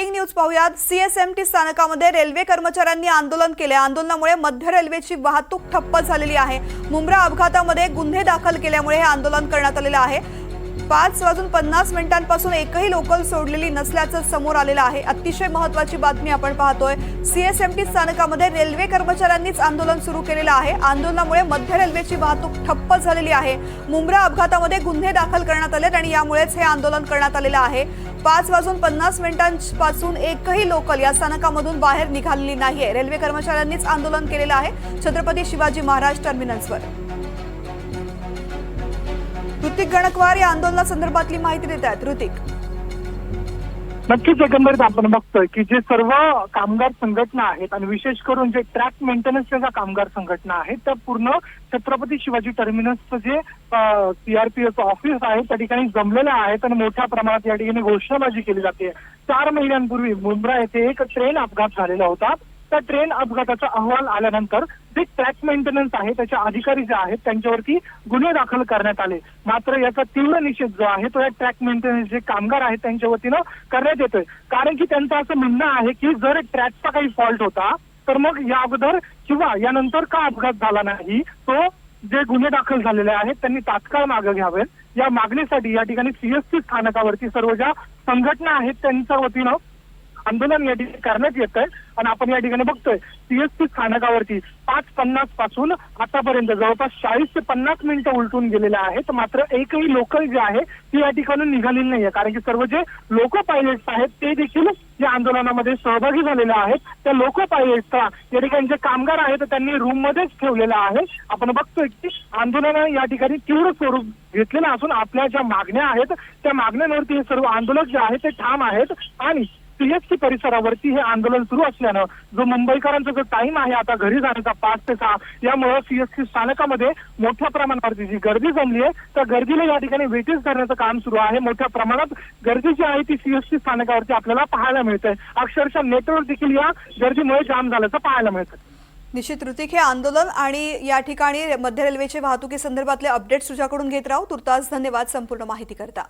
Breaking news पाहूयात. CSMT स्थानकामध्ये railway कर्मचाऱ्यांनी आंदोलन केले. आंदोलनामुळे मध्य रेल्वेची वाहतूक ठप्प झालेली आहे. मुंब्रा अपघातामध्ये गुन्हे दाखल केल्यामुळे हे आंदोलन करण्यात आलेलं आहे. पाच वाजून पन्नास मिनिटांपासून एकही लोकल सोडलेली नसल्याचं समोर आलेलं आहे. अतिशय महत्वाची बातमी आपण पाहतोय. सीएसएमटी स्थानकामध्ये रेल्वे कर्मचाऱ्यांनीच आंदोलन सुरू केलेलं आहे. आंदोलनामुळे मध्य रेल्वेची वाहतूक ठप्प झालेली आहे. मुंब्रा अपघातामध्ये गुन्हे दाखल करण्यात आलेत आणि यामुळेच हे आंदोलन करण्यात आलेलं आहे. पाच वाजून पन्नास मिनिटांपासून एकही लोकल या स्थानकामधून बाहेर निघालेली नाहीये. रेल्वे कर्मचाऱ्यांनीच आंदोलन केलेलं आहे. छत्रपती शिवाजी महाराज टर्मिनल्सवर ऋतिक गणकवार या आंदोलनासंदर्भातली माहिती देत आहेत. ऋतिक. नक्कीच एकंदरीत आपण बघतोय की जे सर्व कामगार संघटना आहेत आणि विशेष करून जे ट्रॅक मेंटेनन्सच्या ज्या कामगार संघटना आहेत त्या पूर्ण छत्रपती शिवाजी टर्मिनसचं जे सीआरपीएफ ऑफिस आहे त्या ठिकाणी जमलेलं आहे आणि मोठ्या प्रमाणात या ठिकाणी घोषणाबाजी केली जाते. चार महिन्यांपूर्वी मुंब्रा येथे एक ट्रेन अपघात झालेला होता. त्या ट्रेन अपघाताचा अहवाल आल्यानंतर जे ट्रॅक मेंटेनन्स आहे त्याचे अधिकारी जे आहेत त्यांच्यावरती गुन्हे दाखल करण्यात आले. मात्र याचा तीव्र निषेध जो आहे तो या ट्रॅक मेंटेनन्स जे कामगार आहेत त्यांच्या वतीनं करण्यात येतोय. कारण की त्यांचं असं म्हणणं आहे की जर ट्रॅकचा काही फॉल्ट होता तर मग या अगोदर किंवा यानंतर का अपघात झाला नाही तो जे गुन्हे दाखल झालेले आहेत त्यांनी तात्काळ मागे घ्यावेत. या मागणीसाठी या ठिकाणी सीएसटी स्थानकावरती सर्व ज्या संघटना आहेत त्यांच्या वतीनं आंदोलन या ठिकाणी करण्यात येत आहे आणि आपण या ठिकाणी बघतोय सीएसटी स्थानकावरती पाच पन्नासपासून आतापर्यंत जवळपास चाळीस ते पन्नास मिनिटं उलटून गेलेले आहेत. मात्र एकही लोकल जे आहे ती या ठिकाणी निघालेली नाहीये. कारण की सर्व जे लोको पायलट्स आहेत ते देखील या आंदोलनामध्ये सहभागी झालेले आहेत. त्या लोको पायलट्सचा या ठिकाणी जे कामगार आहेत त्यांनी रूममध्येच ठेवलेला ठेवलेलं आहे. आपण बघतोय की आंदोलन या ठिकाणी तीव्र स्वरूप घेतलेलं असून आपल्या ज्या मागण्या आहेत त्या मागण्यांवरती हे सर्व आंदोलक जे आहेत ते ठाम आहेत. आणि सीएसटी परिसरावरती हे आंदोलन सुरू असल्यानं जो मुंबईकरांचा जो टाइम आहे आता घरी जाण्याचा पाच ते सहा यामुळे सीएसटी स्थानकामध्ये मोठ्या प्रमाणावरती जी गर्दी जमली आहे त्या गर्दीला या ठिकाणी वेटीस धरण्याचं काम सुरू आहे. मोठ्या प्रमाणात गर्दी जी आहे ती सीएसटी स्थानकावरती आपल्याला पाहायला मिळते. अक्षरशः नेटवर्क देखील या गर्दीमुळे जाम झाल्याचं पाहायला मिळतं. निश्चित ऋतिक हे आंदोलन आणि या ठिकाणी मध्य रेल्वेच्या वाहतुकी संदर्भातले अपडेट्स तुझ्याकडून घेत राहू. तुर्तास धन्यवाद संपूर्ण माहिती करता